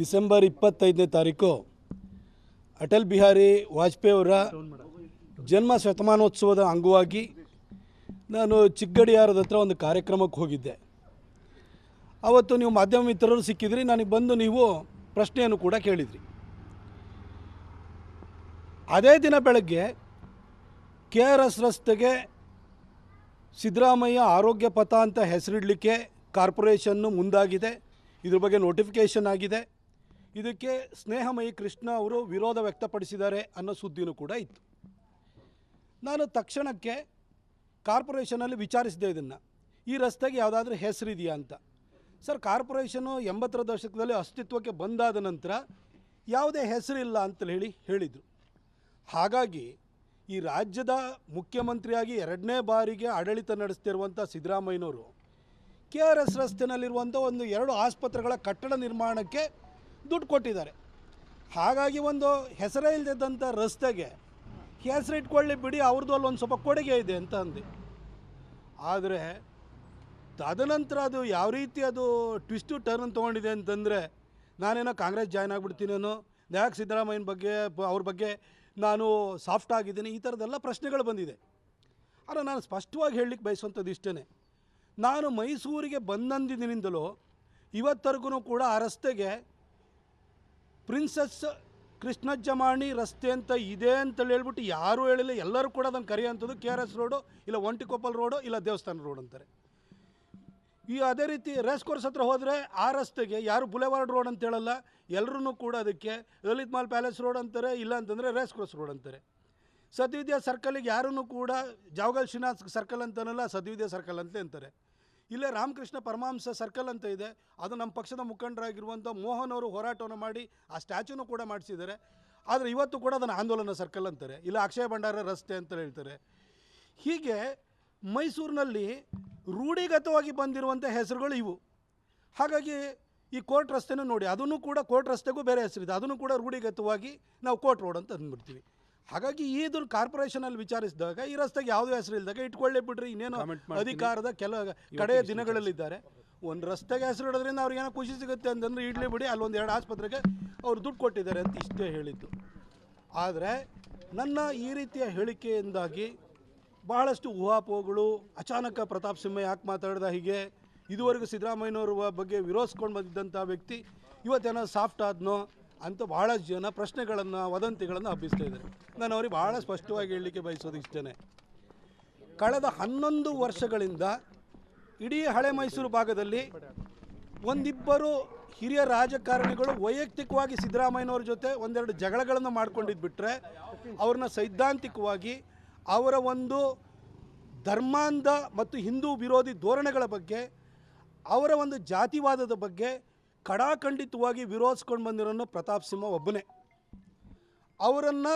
December ಇಪ್ಪತ್ತೈದನೇ ತಾರೀಕು ಅಟಲ್ ಬಿಹಾರಿ ವಾಜಪೇಯಿ ಅವರ ಜನ್ಮ ಶತಮಾನೋತ್ಸವದ ಅಂಗವಾಗಿ ನಾನು ಚಿಕ್ಕಡಿಯಾರದ ಹತ್ರ ಒಂದು ಕಾರ್ಯಕ್ರಮಕ್ಕೆ ಹೋಗಿದ್ದೆ. ಅವತ್ತು ನೀವು ಮಾಧ್ಯಮ ಮಿತ್ರರು ಸಿಕ್ಕಿದ್ರಿ, ನನಗೆ ಬಂದು ನೀವು ಪ್ರಶ್ನೆಯನ್ನು ಕೂಡ ಕೇಳಿದ್ರಿ. ಅದೇ ದಿನ ಬೆಳಗ್ಗೆ ಕೆ ಆರ್ ಎಸ್ ರಸ್ತೆಗೆ ಸಿದ್ದರಾಮಯ್ಯ ಆರೋಗ್ಯ ಪಥ ಅಂತ ಹೆಸರಿಡಲಿಕ್ಕೆ ಕಾರ್ಪೊರೇಷನ್ನು ಮುಂದಾಗಿದೆ. ಇದ್ರ ಬಗ್ಗೆ ನೋಟಿಫಿಕೇಷನ್ ಆಗಿದೆ. ಇದಕ್ಕೆ ಸ್ನೇಹಮಯಿ ಕೃಷ್ಣ ಅವರು ವಿರೋಧ ವ್ಯಕ್ತಪಡಿಸಿದ್ದಾರೆ ಅನ್ನೋ ಸುದ್ದಿನೂ ಕೂಡ ಇತ್ತು. ನಾನು ತಕ್ಷಣಕ್ಕೆ ಕಾರ್ಪೊರೇಷನಲ್ಲಿ ವಿಚಾರಿಸಿದೆ ಇದನ್ನು. ಈ ರಸ್ತೆಗೆ ಯಾವುದಾದ್ರೂ ಹೆಸರಿದೆಯಾ ಅಂತ. ಸರ್, ಕಾರ್ಪೊರೇಷನು ಎಂಬತ್ತರ ದಶಕದಲ್ಲಿ ಅಸ್ತಿತ್ವಕ್ಕೆ ಬಂದಾದ ನಂತರ ಯಾವುದೇ ಹೆಸರಿಲ್ಲ ಅಂತ ಹೇಳಿ ಹೇಳಿದರು. ಹಾಗಾಗಿ ಈ ರಾಜ್ಯದ ಮುಖ್ಯಮಂತ್ರಿಯಾಗಿ ಎರಡನೇ ಬಾರಿಗೆ ಆಡಳಿತ ನಡೆಸ್ತಿರುವಂಥ ಸಿದ್ದರಾಮಯ್ಯನವರು, ಕೆ ಆರ್ ಎಸ್ ರಸ್ತೆಯಲ್ಲಿರುವಂಥ ಒಂದು ಎರಡು ಆಸ್ಪತ್ರೆಗಳ ಕಟ್ಟಡ ನಿರ್ಮಾಣಕ್ಕೆ ದುಡ್ಡು ಕೊಟ್ಟಿದ್ದಾರೆ. ಹಾಗಾಗಿ ಒಂದು ಹೆಸರೇ ಇಲ್ಲದಂಥ ರಸ್ತೆಗೆ ಹೆಸರು ಇಟ್ಕೊಳ್ಳಿ ಬಿಡಿ ಅವ್ರದ್ದು ಅಲ್ಲಿ ಒಂದು ಸ್ವಲ್ಪ ಕೊಡುಗೆ ಇದೆ ಅಂತ ಅಂದೆ. ಆದರೆ ತದನಂತರ ಅದು ಯಾವ ರೀತಿ ಅದು ಟ್ವಿಸ್ಟು ಟರ್ನ್ ತೊಗೊಂಡಿದೆ ಅಂತಂದರೆ ನಾನೇನೋ ಕಾಂಗ್ರೆಸ್ ಜಾಯ್ನ್ ಆಗಿಬಿಡ್ತೀನೇನೋ ಯಾಕೆ ಸಿದ್ದರಾಮಯ್ಯನ ಬಗ್ಗೆ ಬ- ಅವ್ರ ಬಗ್ಗೆ ನಾನು ಸಾಫ್ಟ್ ಆಗಿದ್ದೀನಿ ಈ ಥರದ್ದೆಲ್ಲ ಪ್ರಶ್ನೆಗಳು ಬಂದಿದೆ. ಆದರೆ ನಾನು ಸ್ಪಷ್ಟವಾಗಿ ಹೇಳಲಿಕ್ಕೆ ಬಯಸುವಂಥದ್ದು ಇಷ್ಟೇ ನಾನು ಮೈಸೂರಿಗೆ ಬಂದಂದಿನಿಂದಲೂ ಇವತ್ತರೆಗೂ ಕೂಡ ಆ ರಸ್ತೆಗೆ ಪ್ರಿನ್ಸಸ್ ಕೃಷ್ಣಜ್ಜಮಾಣಿ ರಸ್ತೆ ಅಂತ ಇದೆ ಅಂತೇಳಿ ಹೇಳ್ಬಿಟ್ಟು ಯಾರೂ ಹೇಳಿಲ್ಲ. ಎಲ್ಲರೂ ಕೂಡ ಅದನ್ನು ಕರೆಯುವಂಥದ್ದು ಕೆ ಆರ್ ಎಸ್ ರೋಡು, ಇಲ್ಲ ಒಂಟಿಕೊಪ್ಪಲ್ ರೋಡು, ಇಲ್ಲ ದೇವಸ್ಥಾನ ರೋಡ್ ಅಂತಾರೆ. ಈ ಅದೇ ರೀತಿ ರೇಸ್ ಕೋರ್ಸ್ ಹತ್ರ ಹೋದರೆ ಆ ರಸ್ತೆಗೆ ಯಾರು ಬುಲೆವಾರ್ಡ್ ರೋಡ್ ಅಂತ ಹೇಳಲ್ಲ ಎಲ್ಲರೂ ಕೂಡ ಅದಕ್ಕೆ ಲಲಿತ್ ಮಾಲ್ ಪ್ಯಾಲೇಸ್ ರೋಡ್ ಅಂತಾರೆ, ಇಲ್ಲ ಅಂತಂದರೆ ರೇಸ್ ಕೋರ್ಸ್ ರೋಡ್ ಅಂತಾರೆ. ಸದ್ವಿದ್ಯಾ ಸರ್ಕಲಿಗೆ ಯಾರೂ ಕೂಡ, ಜಾವಗಲ್ ಶ್ರೀನಾಥ್ ಸರ್ಕಲ್ ಅಂತನಲ್ಲ, ಸದ್ವಿದ್ಯಾ ಸರ್ಕಲ್ ಅಂತ ಅಂತಾರೆ. ಇಲ್ಲೇ ರಾಮಕೃಷ್ಣ ಪರಮಾಂಸ ಸರ್ಕಲ್ ಅಂತ ಇದೆ. ಅದು ನಮ್ಮ ಪಕ್ಷದ ಮುಖಂಡರಾಗಿರುವಂಥ ಮೋಹನ್ ಅವರು ಹೋರಾಟವನ್ನು ಮಾಡಿ ಆ ಸ್ಟ್ಯಾಚ್ಯೂನು ಕೂಡ ಮಾಡಿಸಿದ್ದಾರೆ. ಆದರೆ ಇವತ್ತು ಕೂಡ ಅದನ್ನು ಆಂದೋಲನ ಸರ್ಕಲ್ ಅಂತಾರೆ. ಇಲ್ಲ ಅಕ್ಷಯ ಭಂಡಾರ ರಸ್ತೆ ಅಂತ ಹೇಳ್ತಾರೆ. ಹೀಗೆ ಮೈಸೂರಿನಲ್ಲಿ ರೂಢಿಗತವಾಗಿ ಬಂದಿರುವಂಥ ಹೆಸರುಗಳು ಇವು. ಹಾಗಾಗಿ ಈ ಕೋರ್ಟ್ ರಸ್ತೆನೂ ನೋಡಿ. ಅದನ್ನು ಕೂಡ ಕೋರ್ಟ್ ರಸ್ತೆಗೂ ಬೇರೆ ಹೆಸರಿದೆ. ಅದನ್ನು ಕೂಡ ರೂಢಿಗತವಾಗಿ ನಾವು ಕೋರ್ಟ್ ರೋಡ್ ಅಂತ ಅಂದ್ಬಿಡ್ತೀವಿ. ಹಾಗಾಗಿ ಕಾರ್ಪೊರೇಷನ್ ಕಾರ್ಪೊರೇಷನಲ್ಲಿ ವಿಚಾರಿಸಿದಾಗ ಈ ರಸ್ತೆಗೆ ಯಾವುದೇ ಹೆಸರು ಇಲ್ದಾಗ ಇಟ್ಕೊಳ್ಳಿ ಬಿಡ್ರಿ. ಇನ್ನೇನು ಅಧಿಕಾರದ ಕೆಲ ಕಡೆಯ ದಿನಗಳಲ್ಲಿದ್ದಾರೆ. ಒಂದು ರಸ್ತೆಗೆ ಹೆಸರು ಇಡೋದ್ರಿಂದ ಅವ್ರಿಗೆ ಏನೋ ಖುಷಿ ಸಿಗುತ್ತೆ ಅಂತಂದ್ರೆ ಇಡ್ಲಿ ಬಿಡಿ ಅಲ್ಲೊಂದು ಎರಡು ಆಸ್ಪತ್ರೆಗೆ ಅವ್ರು ದುಡ್ಡು ಕೊಟ್ಟಿದ್ದಾರೆ ಅಂತ ಇಷ್ಟೇ ಹೇಳಿದ್ದು. ಆದರೆ ನನ್ನ ಈ ರೀತಿಯ ಹೇಳಿಕೆಯಿಂದಾಗಿ ಬಹಳಷ್ಟು ಊಹಾಪೋಹಗಳು ಅಚಾನಕ ಪ್ರತಾಪ್ ಸಿಂಹ ಯಾಕೆ ಮಾತಾಡ್ದ ಹೀಗೆ ಇದುವರೆಗೂ ಸಿದ್ದರಾಮಯ್ಯನವ್ರ ಬಗ್ಗೆ ವಿರೋಧಿಸ್ಕೊಂಡು ಬಂದಿದ್ದಂಥ ವ್ಯಕ್ತಿ ಇವತ್ತೇನೋ ಸಾಫ್ಟ್ ಆದ್ನೋ ಅಂತ ಬಹಳ ಜನ ಪ್ರಶ್ನೆಗಳನ್ನು, ವದಂತಿಗಳನ್ನು ಹಬ್ಬಿಸ್ತಾ ಇದ್ದಾರೆ. ನಾನು ಅವ್ರಿಗೆ ಭಾಳ ಸ್ಪಷ್ಟವಾಗಿ ಹೇಳಲಿಕ್ಕೆ ಬಯಸೋದು ಇಷ್ಟೇ ಕಳೆದ ಹನ್ನೊಂದು ವರ್ಷಗಳಿಂದ ಇಡೀ ಹಳೆ ಮೈಸೂರು ಭಾಗದಲ್ಲಿ ಒಂದಿಬ್ಬರು ಹಿರಿಯ ರಾಜಕಾರಣಿಗಳು ವೈಯಕ್ತಿಕವಾಗಿ ಸಿದ್ದರಾಮಯ್ಯನವ್ರ ಜೊತೆ ಒಂದೆರಡು ಜಗಳಗಳನ್ನು ಮಾಡ್ಕೊಂಡಿದ್ದು ಬಿಟ್ಟರೆ ಅವ್ರನ್ನ ಸೈದ್ಧಾಂತಿಕವಾಗಿ ಅವರ ಒಂದು ಧರ್ಮಾಂಧ ಮತ್ತು ಹಿಂದೂ ವಿರೋಧಿ ಧೋರಣೆಗಳ ಬಗ್ಗೆ, ಅವರ ಒಂದು ಜಾತಿವಾದದ ಬಗ್ಗೆ ಕಡಾಖಂಡಿತವಾಗಿ ವಿರೋಧಿಸ್ಕೊಂಡು ಬಂದಿರೋನು ಪ್ರತಾಪ್ ಸಿಂಹ ಒಬ್ಬನೇ. ಅವರನ್ನು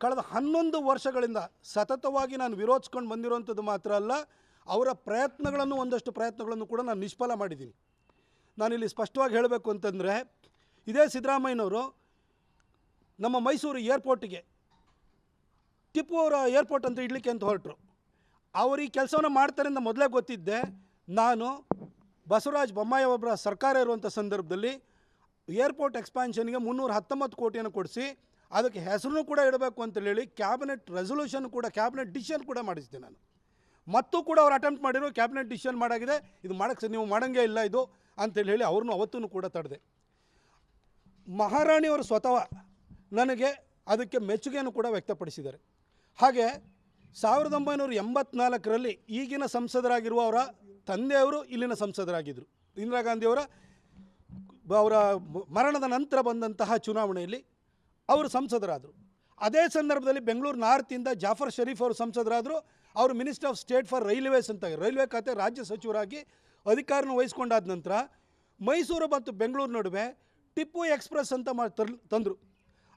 ಕಳೆದ ಹನ್ನೊಂದು ವರ್ಷಗಳಿಂದ ಸತತವಾಗಿ ನಾನು ವಿರೋಧಿಸ್ಕೊಂಡು ಬಂದಿರುವಂಥದ್ದು ಮಾತ್ರ ಅಲ್ಲ, ಅವರ ಪ್ರಯತ್ನಗಳನ್ನು ಒಂದಷ್ಟು ಪ್ರಯತ್ನಗಳನ್ನು ಕೂಡ ನಾನು ನಿಷ್ಫಲ ಮಾಡಿದ್ದೀನಿ. ನಾನಿಲ್ಲಿ ಸ್ಪಷ್ಟವಾಗಿ ಹೇಳಬೇಕು ಅಂತಂದರೆ, ಇದೇ ಸಿದ್ದರಾಮಯ್ಯನವರು ನಮ್ಮ ಮೈಸೂರು ಏರ್ಪೋರ್ಟಿಗೆ, ಟಿಪ್ಪು ಅವರ ಏರ್ಪೋರ್ಟ್ ಅಂತ ಇಡಲಿಕ್ಕೆ ಅಂತ ಹೊರಟರು. ಅವರು ಈ ಕೆಲಸವನ್ನು ಮಾಡ್ತಾರೆ ಅಂತ ಮೊದಲೇ ಗೊತ್ತಿದ್ದೆ. ನಾನು ಬಸವರಾಜ ಬೊಮ್ಮಾಯಿ ಒಬ್ಬರ ಸರ್ಕಾರ ಇರುವಂಥ ಸಂದರ್ಭದಲ್ಲಿ ಏರ್ಪೋರ್ಟ್ ಎಕ್ಸ್ಪಾನ್ಷನ್ಗೆ ಮುನ್ನೂರ ಹತ್ತೊಂಬತ್ತು ಕೋಟಿಯನ್ನು ಕೊಡಿಸಿ, ಅದಕ್ಕೆ ಹೆಸರು ಕೂಡ ಇಡಬೇಕು ಅಂತೇಳಿ ಕ್ಯಾಬಿನೆಟ್ ರೆಸೊಲ್ಯೂಷನ್ ಕೂಡ, ಕ್ಯಾಬಿನೆಟ್ ಡಿಸಿಷನ್ ಕೂಡ ಮಾಡಿಸ್ತೀನಿ ನಾನು. ಮತ್ತು ಕೂಡ ಅವ್ರು ಅಟೆಂಪ್ಟ್ ಮಾಡಿರೋ ಕ್ಯಾಬಿನೆಟ್ ಡಿಸಿಷನ್ ಮಾಡಾಗಿದೆ. ಇದು ಮಾಡೋಕ್ಕೆ ನೀವು ಮಾಡೋಂಗೇ ಇಲ್ಲ ಇದು ಅಂತೇಳಿ ಹೇಳಿ ಅವ್ರನ್ನೂ ಅವತ್ತೂ ಕೂಡ ತಡೆದೆ. ಮಹಾರಾಣಿಯವರು ಸ್ವತಃ ನನಗೆ ಅದಕ್ಕೆ ಮೆಚ್ಚುಗೆಯನ್ನು ಕೂಡ ವ್ಯಕ್ತಪಡಿಸಿದ್ದಾರೆ. ಹಾಗೆ ಸಾವಿರದ ಒಂಬೈನೂರ ಎಂಬತ್ನಾಲ್ಕರಲ್ಲಿ ಈಗಿನ ಸಂಸದರಾಗಿರುವ ಅವರ ತಂದೆಯವರು ಇಲ್ಲಿನ ಸಂಸದರಾಗಿದ್ದರು. ಇಂದಿರಾ ಗಾಂಧಿಯವರ ಅವರ ಮರಣದ ನಂತರ ಬಂದಂತಹ ಚುನಾವಣೆಯಲ್ಲಿ ಅವರು ಸಂಸದರಾದರು. ಅದೇ ಸಂದರ್ಭದಲ್ಲಿ ಬೆಂಗಳೂರು ನಾರ್ತಿಂದ ಜಾಫರ್ ಶರೀಫ್ ಅವರು ಸಂಸದರಾದರು. ಅವರು minister of state for railways ಅಂತ ರೈಲ್ವೆ ಖಾತೆ ರಾಜ್ಯ ಸಚಿವರಾಗಿ ಅಧಿಕಾರನ ವಹಿಸ್ಕೊಂಡಾದ ನಂತರ ಮೈಸೂರು ಮತ್ತು ಬೆಂಗಳೂರು ನಡುವೆ ಟಿಪ್ಪು ಎಕ್ಸ್ಪ್ರೆಸ್ ಅಂತ ಮಾ ತಂದರು.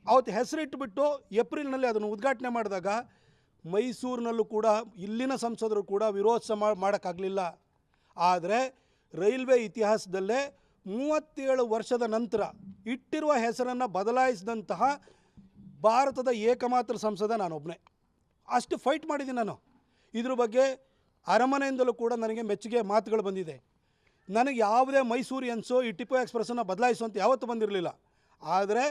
ಅವತ್ತು ಹೆಸರಿಟ್ಟುಬಿಟ್ಟು ಏಪ್ರಿಲ್ನಲ್ಲಿ ಅದನ್ನು ಉದ್ಘಾಟನೆ ಮಾಡಿದಾಗ ಮೈಸೂರಿನಲ್ಲೂ ಕೂಡ ಇಲ್ಲಿನ ಸಂಸದರು ಕೂಡ ವಿರೋಧ ಮಾಡೋಕ್ಕಾಗಲಿಲ್ಲ. ಆದರೆ ರೈಲ್ವೆ ಇತಿಹಾಸದಲ್ಲೇ ಮೂವತ್ತೇಳು ವರ್ಷದ ನಂತರ ಇಟ್ಟಿರುವ ಹೆಸರನ್ನು ಬದಲಾಯಿಸಿದಂತಹ ಭಾರತದ ಏಕಮಾತ್ರ ಸಂಸದ ನಾನೊಬ್ಬನೇ ಅಷ್ಟು ಫೈಟ್ ಮಾಡಿದ್ದೀನಿ ನಾನು. ಇದ್ರ ಬಗ್ಗೆ ಅರಮನೆಯಿಂದಲೂ ಕೂಡ ನನಗೆ ಮೆಚ್ಚುಗೆ ಮಾತುಗಳು ಬಂದಿದೆ. ನನಗೆ ಯಾವುದೇ ಮೈಸೂರಿಯನ್ಸು ಈ ಟಿಪ್ಪು ಎಕ್ಸ್ಪ್ರೆಸ್ಸನ್ನು ಬದಲಾಯಿಸುವಂತ ಯಾವತ್ತೂ ಬಂದಿರಲಿಲ್ಲ. ಆದರೆ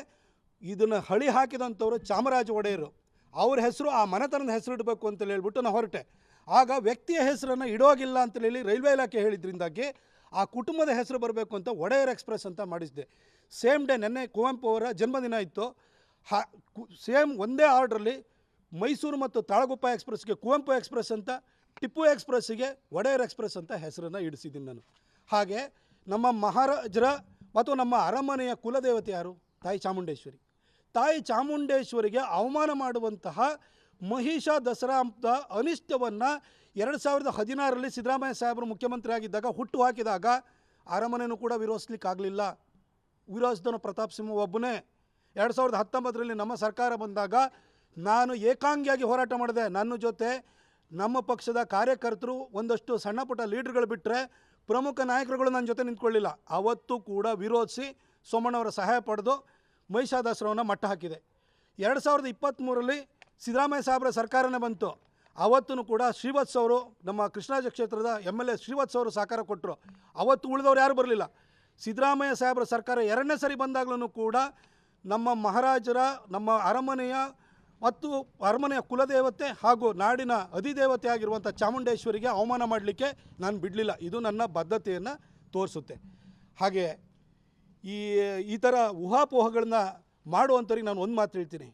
ಇದನ್ನು ಹಳಿ ಹಾಕಿದಂಥವರು ಚಾಮರಾಜ ಒಡೆಯರು. ಅವ್ರ ಹೆಸರು ಆ ಮನೆತನದ ಹೆಸರು ಇಡಬೇಕು ಅಂತೇಳಿ ಹೇಳ್ಬಿಟ್ಟು ನಾನು ಹೊರಟೆ. ಆಗ ವ್ಯಕ್ತಿಯ ಹೆಸರನ್ನು ಇಡೋಗಿಲ್ಲ ಅಂತೇಳಿ ರೈಲ್ವೆ ಇಲಾಖೆ ಹೇಳಿದ್ರಿಂದಾಗಿ ಆ ಕುಟುಂಬದ ಹೆಸರು ಬರಬೇಕು ಅಂತ ಒಡೆಯರ್ ಎಕ್ಸ್ಪ್ರೆಸ್ ಅಂತ ಮಾಡಿಸಿದೆ. ಸೇಮ್ ಡೇ ನೆನ್ನೆ ಕುವೆಂಪು ಅವರ ಜನ್ಮದಿನ ಇತ್ತು. ಹಾ ಸೇಮ್ ಒಂದೇ ಆರ್ಡ್ರಲ್ಲಿ ಮೈಸೂರು ಮತ್ತು ತಾಳಗುಪ್ಪ ಎಕ್ಸ್ಪ್ರೆಸ್ಗೆ ಕುವೆಂಪು ಎಕ್ಸ್ಪ್ರೆಸ್ ಅಂತ, ಟಿಪ್ಪು ಎಕ್ಸ್ಪ್ರೆಸ್ಸಿಗೆ ಒಡೆಯರ್ ಎಕ್ಸ್ಪ್ರೆಸ್ ಅಂತ ಹೆಸರನ್ನು ಇಡಿಸಿದ್ದೀನಿ ನಾನು. ಹಾಗೆ ನಮ್ಮ ಮಹಾರಾಜರ ಮತ್ತು ನಮ್ಮ ಅರಮನೆಯ ಕುಲದೇವತೆ ಯಾರು? ತಾಯಿ ಚಾಮುಂಡೇಶ್ವರಿ. ತಾಯಿ ಚಾಮುಂಡೇಶ್ವರಿಗೆ ಅವಮಾನ ಮಾಡುವಂತಹ ಮಹಿಷ ದಸರಾ ಅಂತ ಅನಿಷ್ಟವನ್ನು ಎರಡು ಸಾವಿರದ ಹದಿನಾರರಲ್ಲಿ ಸಿದ್ದರಾಮಯ್ಯ ಸಾಹೇಬರು ಮುಖ್ಯಮಂತ್ರಿ ಆಗಿದ್ದಾಗ ಹುಟ್ಟು ಹಾಕಿದಾಗ ಅರಮನೆಯನ್ನು ಕೂಡ ವಿರೋಧಿಸ್ಲಿಕ್ಕಾಗಲಿಲ್ಲ ವಿರೋಧಿಸಿದನು ಪ್ರತಾಪ್ ಸಿಂಹ ಒಬ್ಬನೇ. ಎರಡು ಸಾವಿರದ ಹತ್ತೊಂಬತ್ತರಲ್ಲಿ ನಮ್ಮ ಸರ್ಕಾರ ಬಂದಾಗ ನಾನು ಏಕಾಂಗಿಯಾಗಿ ಹೋರಾಟ ಮಾಡಿದೆ. ನನ್ನ ಜೊತೆ ನಮ್ಮ ಪಕ್ಷದ ಕಾರ್ಯಕರ್ತರು ಒಂದಷ್ಟು ಸಣ್ಣ ಪುಟ್ಟ ಲೀಡರ್ಗಳು ಬಿಟ್ಟರೆ ಪ್ರಮುಖ ನಾಯಕರುಗಳು ನನ್ನ ಜೊತೆ ನಿಂತ್ಕೊಳ್ಳಿಲ್ಲ. ಅವತ್ತು ಕೂಡ ವಿರೋಧಿಸಿ ಸೋಮಣ್ಣವರ ಸಹಾಯ ಪಡೆದು ಮಹಿಷಾದಾಸರವನ್ನು ಮಟ್ಟ ಹಾಕಿದೆ. ಎರಡು ಸಾವಿರದ ಇಪ್ಪತ್ತ್ಮೂರರಲ್ಲಿ ಸಿದ್ದರಾಮಯ್ಯ ಸಾಹೇಬರ ಸರ್ಕಾರನೇ ಬಂತು. ಅವತ್ತೂ ಕೂಡ ಶ್ರೀವತ್ಸ ಅವರು ನಮ್ಮ ಕೃಷ್ಣರಾಜ ಕ್ಷೇತ್ರದ ಎಂ ಎಲ್ ಎ ಶ್ರೀವತ್ಸ್ ಅವರು ಸಹಕಾರ ಕೊಟ್ಟರು ಅವತ್ತು ಉಳಿದವ್ರು ಯಾರು ಬರಲಿಲ್ಲ. ಸಿದ್ದರಾಮಯ್ಯ ಸಾಹೇಬರ ಸರ್ಕಾರ ಎರಡನೇ ಸರಿ ಬಂದಾಗಲೂ ಕೂಡ ನಮ್ಮ ಮಹಾರಾಜರ, ನಮ್ಮ ಅರಮನೆಯ ಮತ್ತು ಅರಮನೆಯ ಕುಲದೇವತೆ ಹಾಗೂ ನಾಡಿನ ಅಧಿದೇವತೆ ಆಗಿರುವಂಥ ಚಾಮುಂಡೇಶ್ವರಿಗೆ ಅವಮಾನ ಮಾಡಲಿಕ್ಕೆ ನಾನು ಬಿಡಲಿಲ್ಲ. ಇದು ನನ್ನ ಬದ್ಧತೆಯನ್ನು ತೋರಿಸುತ್ತೆ. ಹಾಗೆ ಈ ಈ ಥರ ಊಹಾಪೋಹಗಳನ್ನ ಮಾಡುವಂಥವ್ರಿಗೆ ನಾನು ಒಂದು ಮಾತು ಹೇಳ್ತೀನಿ.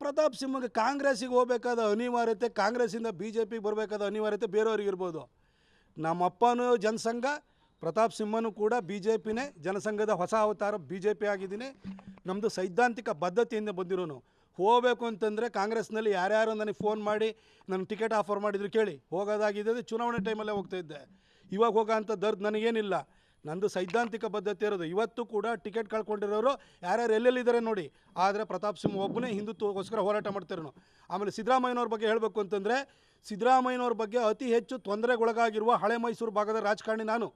ಪ್ರತಾಪ್ ಸಿಂಹಗೆ ಕಾಂಗ್ರೆಸ್ಸಿಗೆ ಹೋಗಬೇಕಾದ ಅನಿವಾರ್ಯತೆ, ಕಾಂಗ್ರೆಸ್ಸಿಂದ ಬಿ ಜೆ ಪಿಗೆ ಬರಬೇಕಾದ ಅನಿವಾರ್ಯತೆ ಬೇರೆಯವ್ರಿಗಿರ್ಬೋದು. ನಮ್ಮ ನಮ್ಮಪ್ಪನೂ ಜನಸಂಘ, ಪ್ರತಾಪ್ ಸಿಂಹನೂ ಕೂಡ ಬಿ ಜೆ ಪಿನೇ ಜನಸಂಘದ ಹೊಸ ಅವತಾರ ಬಿ ಜೆ ಪಿ ಆಗಿದ್ದೀನಿ. ನಮ್ಮದು ಸೈದ್ಧಾಂತಿಕ ಬದ್ಧತೆಯಿಂದ ಬಂದಿರೋನು. ಹೋಗಬೇಕು ಅಂತಂದರೆ ಕಾಂಗ್ರೆಸ್ನಲ್ಲಿ ಯಾರ್ಯಾರು ನನಗೆ ಫೋನ್ ಮಾಡಿ ನನ್ನ ಟಿಕೆಟ್ ಆಫರ್ ಮಾಡಿದ್ರು ಕೇಳಿ. ಹೋಗೋದಾಗಿದ್ದರೆ ಚುನಾವಣೆ ಟೈಮಲ್ಲೇ ಹೋಗ್ತಾ ಇದ್ದೆ. ಇವಾಗ ಹೋಗೋ ಅಂಥ ದರ್ದ್ ನನಗೇನಿಲ್ಲ. ನಂದು ಸೈದ್ಧಾಂತಿಕ ಬದ್ಧತೆ ಇರೋದು. ಇವತ್ತು ಕೂಡ ಟಿಕೆಟ್ ಕಳ್ಕೊಂಡಿರೋರು ಯಾರ್ಯಾರು ಎಲ್ಲೆಲ್ಲಿದ್ದಾರೆ ನೋಡಿ. ಆದರೆ ಪ್ರತಾಪ್ ಸಿಂಹ ಒಬ್ಬನೇ ಹಿಂದುತ್ವಗೋಸ್ಕರ ಹೋರಾಟ ಮಾಡ್ತಿರೋನು. ಆಮೇಲೆ ಸಿದ್ದರಾಮಯ್ಯನವ್ರ ಬಗ್ಗೆ ಹೇಳಬೇಕು ಅಂತಂದರೆ, ಸಿದ್ದರಾಮಯ್ಯನವ್ರ ಬಗ್ಗೆ ಅತಿ ಹೆಚ್ಚು ತೊಂದರೆಗೊಳಗಾಗಿರುವ ಹಳೆ ಮೈಸೂರು ಭಾಗದ ರಾಜಕಾರಣಿ ನಾನು.